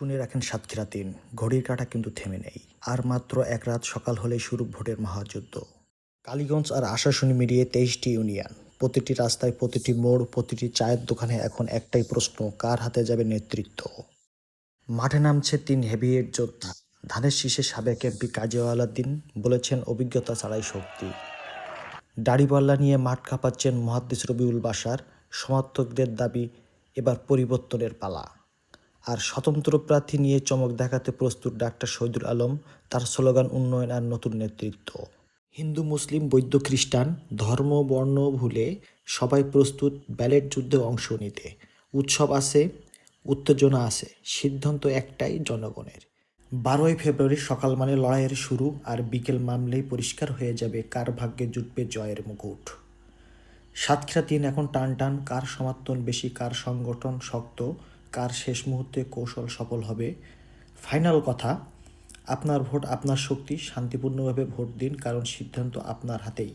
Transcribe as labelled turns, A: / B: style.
A: শুনে রাখেন সাতক্ষীরা তিন। ঘড়ির কাঁটা কিন্তু থেমে নেই। আর মাত্র এক রাত সকাল হলেই শুরু ভোটের মহাযুদ্ধ। কালীগঞ্জ আর আশাশুনি মিলিয়ে তেইশটি ইউনিয়ন। প্রতিটি রাস্তায় প্রতিটি মোড়, প্রতিটি চায়ের দোকানে এখন একটাই প্রশ্ন, কার হাতে যাবে নেতৃত্ব? মাঠে নামছে তিন হেভিয়েট যোদ্ধা। ধানের শীষে সাবেক এমপি কাজেওয়ালাদ্দিন বলেছেন, অভিজ্ঞতা ছাড়াই শক্তি। দাড়িপাল্লা নিয়ে মাঠ কাঁপাচ্ছেন মহাদ্দিস রবিউল বাসার সমর্থকদের দাবি, এবার পরিবর্তনের পালা। আর স্বতন্ত্র প্রার্থী নিয়ে চমক দেখাতে প্রস্তুত ডাক্তার শহীদুল আলম তার স্লোগান উন্নয়ন আর নতুন নেতৃত্ব। হিন্দু, মুসলিম, বৌদ্ধ, খ্রিস্টান, ধর্ম, বর্ণ ভুলে সবাই প্রস্তুত ব্যালেট যুদ্ধে অংশ নিতে। উৎসব আছে, উত্তেজনা আছে, সিদ্ধান্ত একটাই জনগণের। বারোই ফেব্রুয়ারি সকাল মানে লড়াইয়ের শুরু আর বিকেল মামলেই পরিষ্কার হয়ে যাবে কার ভাগ্যে জুটবে জয়ের মুকুট। সাতক্ষীরা তিন এখন টান টান কার সমর্থন বেশি, কার সংগঠন শক্ত কার শেষ মুহূর্তে কৌশল সফল হবে? ফাইনাল কথা, আপনার ভোট, আপনার শক্তি, শান্তিপূর্ণভাবে ভোট দিন, কারণ সিদ্ধান্ত আপনার হাতেই।